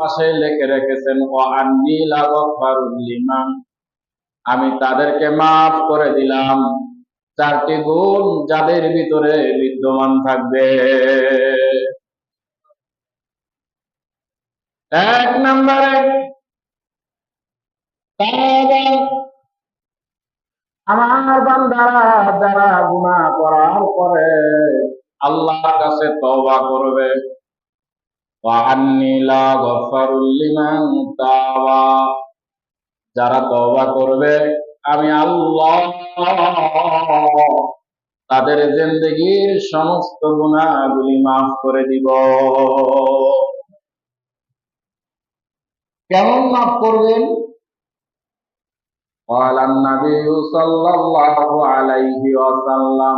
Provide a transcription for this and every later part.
পাশে লিখে রেখেছেন ও আন্নি লিমান। আমি তাদেরকে মাফ করে দিলাম। চারটি গুণ যাদের ভিতরে বিদ্যমান থাকবে। এক নম্বরে আমার বান্দারা যারা গুনাহ করার পরে আল্লাহর কাছে তওবা করবে। যারা তওবা করবে আমি আল্লাহ তাদের জিন্দগির সমস্ত গুনাহগুলি মাফ করে দিব কেমন মাফ করবেন قال النبي صلى الله عليه وسلم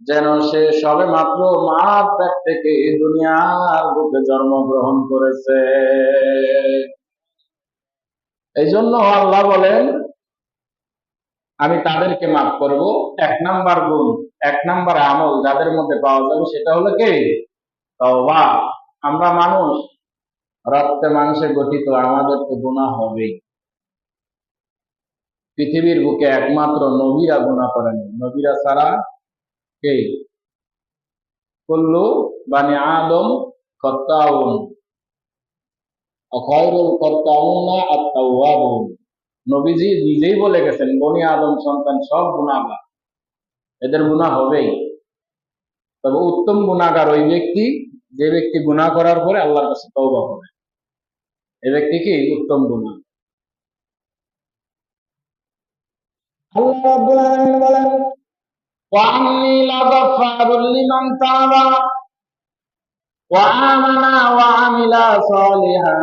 যেন সে সবে মাত্র মা পেট থেকে দুনিয়ার বুকে জন্মগ্রহণ করেছে। এই জন্য আল্লাহ বলেন, আমি তাদেরকে মাফ করব। এক নাম্বার গুণ, এক নাম্বার আমল যাদের মধ্যে পাওয়া যাবে সেটা হলো কি? তওবা। আমরা মানুষ, রক্তে মানুষে গঠিত, আমাদের তো গুণা হবেই। পৃথিবীর বুকে একমাত্র নবীরা গুণা করেন। নবীরা ছাড়া কে? কুল্লু বানি আদম নবীজি নিজেই বলে গেছেন, বনি আদম সন্তান সব গুনাহগার। এদের গুনাহ হবেই। তবে উত্তম গুনাহগার ওই ব্যক্তি, যে ব্যক্তি গুনাহ করার পরে আল্লাহর কাছে তওবা করে। এই ব্যক্তি কি? উত্তম গুণা আল্লাহ وأني لغفار لمن تاب وآمن وعمل صالحا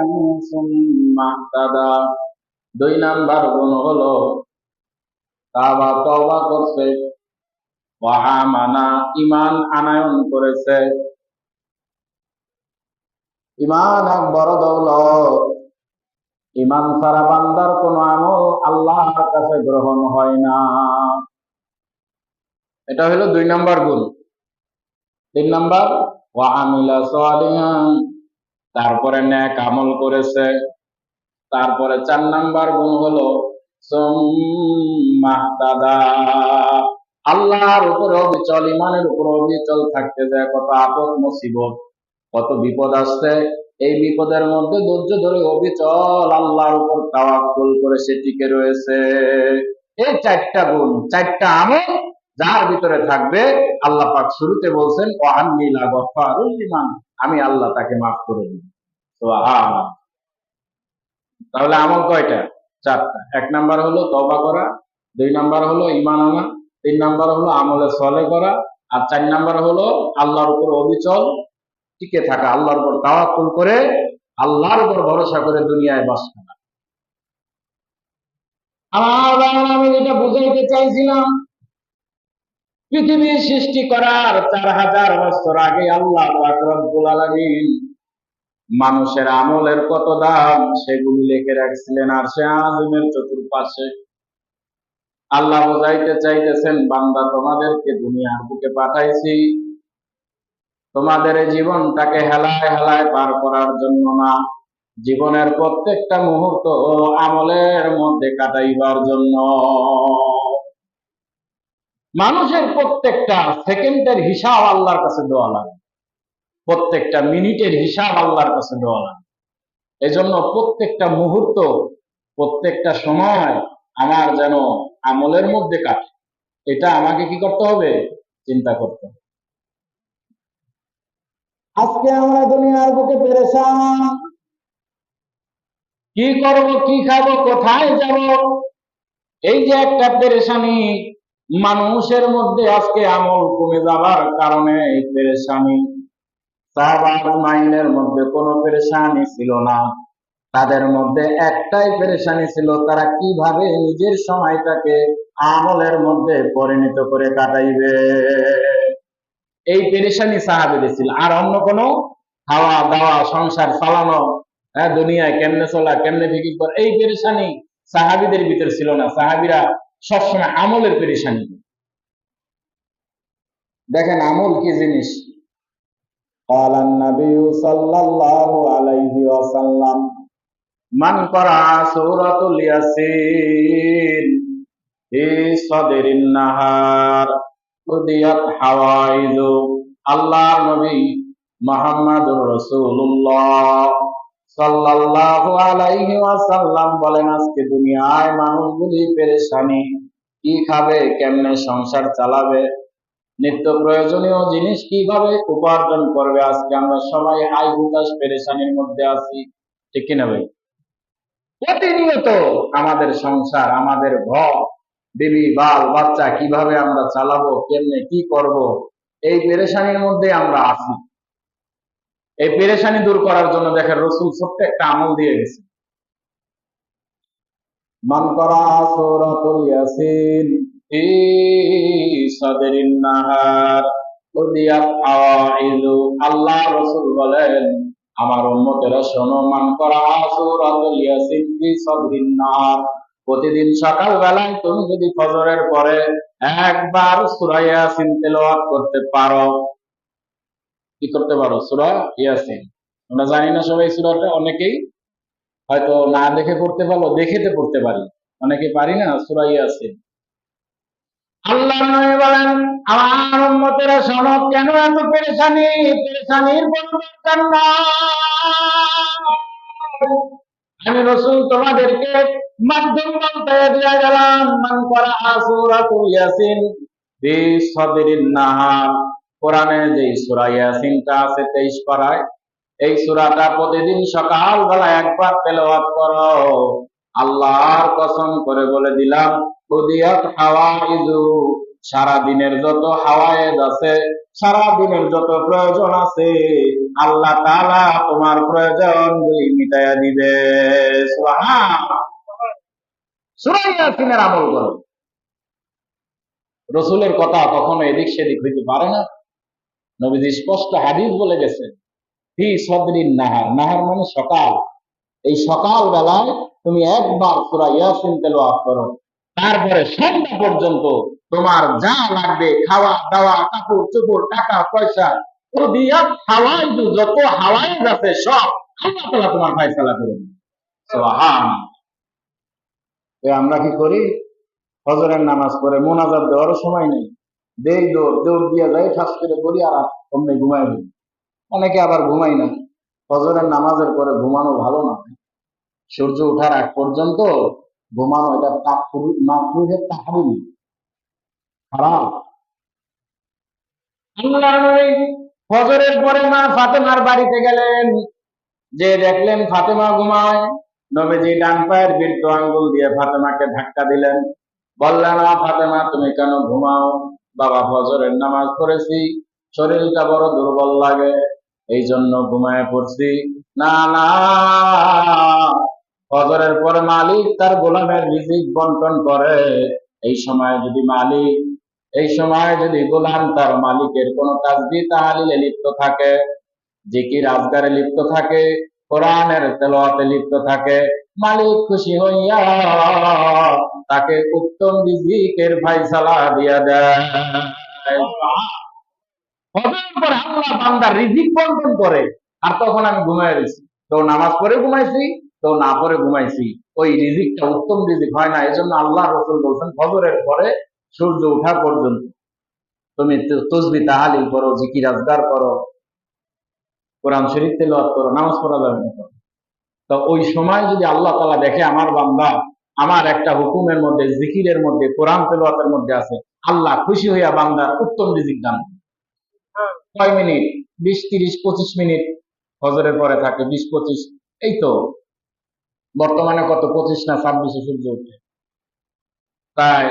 ثم اهتدى দুই নাম্বার গুণ হলো তাবা তওবা করছে ওয়াহামানা ইমান আনায়ন করেছে ইমান এক বড় দৌলত ইমান ছাড়া বান্দার কোন আমল আল্লাহর কাছে গ্রহণ হয় না এটা হলো দুই নাম্বার গুণ। তিন নাম্বার, ওয়া আমিলা তারপরে ন্যাক আমল করেছে। তারপরে চার নাম্বার গুণ হলো আল্লাহর উপরে অবিচল ইমানের উপরে অবিচল থাকতে যায়, কত আপদ মুসিবত, কত বিপদ আসছে। এই বিপদের মধ্যে ধৈর্য ধরে অবিচল আল্লাহর উপর তাওয়াক্কুল করে সে টিকে রয়েছে। এই চারটা গুণ, চারটা আমল যার ভিতরে থাকবে আল্লাহ পাক শুরুতে বলছেন ও আন্নিলা গফারুল লিমান আমি আল্লাহ তাকে মাফ করে দিই তো তাহলে আমল কয়টা? চারটা। এক নাম্বার হলো তবা করা, দুই নাম্বার হলো ইমান আনা, তিন নাম্বার হলো আমলে সলে করা, আর চার নাম্বার হলো আল্লাহর উপর অবিচল টিকে থাকা, আল্লাহর উপর তাওয়াক্কুল করে, আল্লাহর উপর ভরসা করে দুনিয়ায় বাস করা। আমি যেটা বুঝাইতে চাইছিলাম পৃথিবীর সৃষ্টি করার চার হাজার বছর আগে আল্লাহ মানুষের আমলের কত দাম সেগুলি লিখে রাখছিলেন আর সে আজমের চতুর্পাশে। আল্লাহ বোঝাইতে চাইতেছেন, বান্দা, তোমাদেরকে দুনিয়ার বুকে পাঠাইছি। তোমাদের জীবনটাকে হেলায় হেলায় পার করার জন্য না, জীবনের প্রত্যেকটা মুহূর্ত আমলের মধ্যে কাটাইবার জন্য। মানুষের প্রত্যেকটা সেকেন্ডের হিসাব আল্লাহর কাছে দেওয়া লাগে। প্রত্যেকটা মিনিটের হিসাব আল্লাহর কাছে দেওয়া লাগে। এজন্য প্রত্যেকটা মুহূর্ত প্রত্যেকটা সময় আমার যেন আমলের মধ্যে কাটে। এটা আমাকে কি করতে হবে? চিন্তা করতে হবে। আজকে আমরা দুনিয়ার বুকে পেরেছান কি করব কি খাব কোথায় যাব? এই যে একটা পেরেশানি মানুষের মধ্যে আজকে আমল কমে যাবার কারণে এই পেরেশানি। সাহাবাদের মধ্যে কোনো পেরেশানি ছিল না। তাদের মধ্যে একটাই পেরেশানি ছিল, তারা কীভাবে নিজের সময়টাকে আমলের মধ্যে পরিণত করে কাটাইবে? এই পেরেশানি সাহাবিদের ছিল। আর অন্য কোনো খাওয়া দাওয়া, সংসার চালানো হ্যাঁ দুনিয়ায় কেমনে চলা, কেমনে বিক্রি করা, এই পেরেশানি সাহাবিদের ভিতর ছিল না। সাহাবিরা সবসময় আমলের পেরেশানি দেখেন আমল কি জিনিস قال النبي صلى الله عليه وسلم من قرأ سورة الياسين في صدر النهار قضيت حوائج আল্লাহ নবী মোহাম্মদুর রাসূলুল্লাহ নিত্য প্রয়োজনীয় জিনিস কীভাবে উপার্জন করবে? আজকে আমরা সবাই আই হুতাশ পেরেশানির মধ্যে আছি। ঠিক কিনা ভাই? প্রতিনিয়ত আমাদের সংসার, আমাদের ঘর, বিবি, বাল, বাচ্চা কীভাবে আমরা চালাবো, কেমনে কি করব, এই পেরেশানির মধ্যে আমরা আছি। এই পেরেশানি দূর করার জন্য দেখেন রসুল ছোট্ট একটা আমল দিয়ে গেছে। মান করা নাহার আল্লাহ বলেন, আমার উম্মতেরা শোনো, মান করা সূরাতুল নাহার, প্রতিদিন সকাল বেলায় তুমি যদি ফজরের পরে একবার সূরা ইয়াসিন তেলাওয়াত করতে পারো কি করতে পারো? সূরা ইয়াসিন। আমরা জানি না সবাই সূরাটা অনেকেই হয়তো না দেখে পড়তে পারল, দেখেতে পড়তে পারি। অনেকে পারি না সূরা ইয়াসিন। আল্লাহ নবী বলেন, আমার উম্মতেরা শোনো, কেন এত পেরেশানি? পেরেশানির কোনো আমি রসুল তোমাদেরকে মাধ্যম বলতে দিয়ে গেলাম, মান করা সূরাতুল ইয়াসিন ফি সাদরিন নাহার। কোরআনে যে সূরা ইয়াসিনটা আছে 23 পারায়, এই সূরাটা প্রতিদিন সকাল বেলা একবার তেলাওয়াত করো। আল্লাহর কসম করে বলে দিলাম উদিয়াত সারা দিনের যত হাওয়ায়েজ আছে সারা দিনের যত প্রয়োজন আছে, আল্লাহ তাআলা তোমার প্রয়োজন মিটাইয়া দিবে। আমল করো। রসুলের কথা কখনো এদিক সেদিক হইতে পারে না। নবীজি স্পষ্ট হাদিস বলে গেছেন, ফি সদরিন নাহার। নাহার মানে সকাল। এই সকাল বেলায় তুমি একবার সূরা ইয়াসিন তেলাওয়াত করো। তারপরে সন্ধ্যা পর্যন্ত তোমার যা লাগবে, খাওয়া, দাওয়া, কাপড়, চোপড়, টাকা, পয়সা হাওয়াই যত হাওয়াই আছে সব আল্লাহ তাআলা তোমার ফয়সালা করে আমরা কি করি? ফজরের নামাজ পড়ে মোনাজাত দেওয়ারও সময় নেই। অনেকে আবার ঘুমাই না। ফজরের নামাজের পরে ঘুমানো ভালো না। সূর্য আগ পর্যন্ত ঘুমানো এটা মাকরুহের খারাপ। পরে মা ফাতেমার বাড়িতে গেলেন। যে দেখলেন ফাতেমা ঘুমায়, নবীজি ডান পায়ের বৃদ্ধ আঙ্গুল দিয়ে ফাতেমাকে ধাক্কা দিলেন। বললেন ফাতেমা, তুমি কেন ঘুমাও? বাবা ফজরের নামাজ পড়েছি, শরীরটা বড় দুর্বল লাগে এই জন্য ঘুমায় পড়ছি। না না, ফজরের পরে মালিক তার গোলামের রিজিক বন্টন করে। এই সময় যদি মালিক, এই সময় যদি গোলাম তার মালিকের কোন তাজবি তাহালিলে লিপ্ত থাকে যে কি আজগারে লিপ্ত থাকে, কোরআনের তেলাওয়াতে লিপ্ত থাকে মালিক খুশি হইয়া তাকে উত্তম রিজিকের ফাইসালা দিয়া দেয় ফজরের পরে আল্লাহ রিজিক বন্টন করে, আর তখন আমি ঘুমায় রয়েছি তো নামাজ পড়ে ঘুমাইছি, তো না পড়ে ঘুমাইছি। ওই রিজিকটা উত্তম রিজিক হয় না এই জন্য আল্লাহ রসুল বলছেন ফজরের পরে সূর্য ওঠা পর্যন্ত তুমি তসবি তাহালিল করো, জিকির আজগার করো, কোরআন শরীফ তেলাওয়াত করো, নামাজ পড়া যাবে না তো। ওই সময় যদি আল্লাহ তাআলা দেখে আমার বান্দা, আমার একটা হুকুমের মধ্যে, জিকিরের মধ্যে, কোরআন তেলাওয়াতের মধ্যে আছে, আল্লাহ খুশি হইয়া বান্দার উত্তম রিজিক দান। কয় মিনিট, বিশ, তিরিশ, পঁচিশ মিনিট ফজরের পরে থাকে বিশ, পঁচিশ, এই তো বর্তমানে কত, পঁচিশ না ছাব্বিশে সূর্য উঠে তাই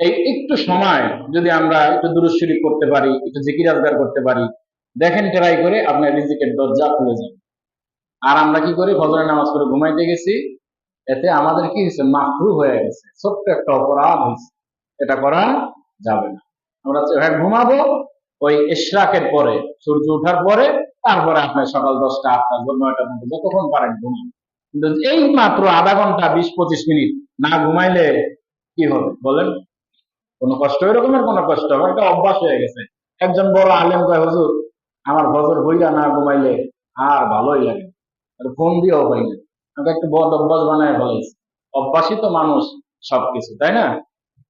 এই একটু সময় যদি আমরা একটু দূরস্বরী করতে পারি, একটু জিকির আজগার করতে পারি, দেখেন ট্রাই করে আপনার রিজিকের দরজা খুলে যাবে আর আমরা কি করি? ফজরের নামাজ করে ঘুমাইতে গেছি। এতে আমাদের কি হয়েছে? মাকরু হয়ে গেছে। ছোট্ট একটা অপরাধ হয়েছে। এটা করা যাবে না। আমরা ঘুমাবো, ওই ইশরাকের পরে, সূর্য ওঠার পরে, তারপরে আপনার সকাল দশটা আটটা, নয়টা মধ্যে যতক্ষণ পারেন ঘুমান। কিন্তু এই মাত্র আধা ঘণ্টা, বিশ, পঁচিশ মিনিট না ঘুমাইলে কি হবে? বলেন। কোনো কষ্ট? এরকমের কোনো কষ্ট? হবে একটা অভ্যাস হয়ে গেছে। একজন বড় আলেম কয়, হুজুর, আমার বছর হইয়া না ঘুমাইলে আর ভালোই লাগে। আর ফোন দিয়েও পাই না একটা একটু বদ অভ্যাস বানায় ফেলাইছে অভ্যাসই তো মানুষ সবকিছু, তাই না?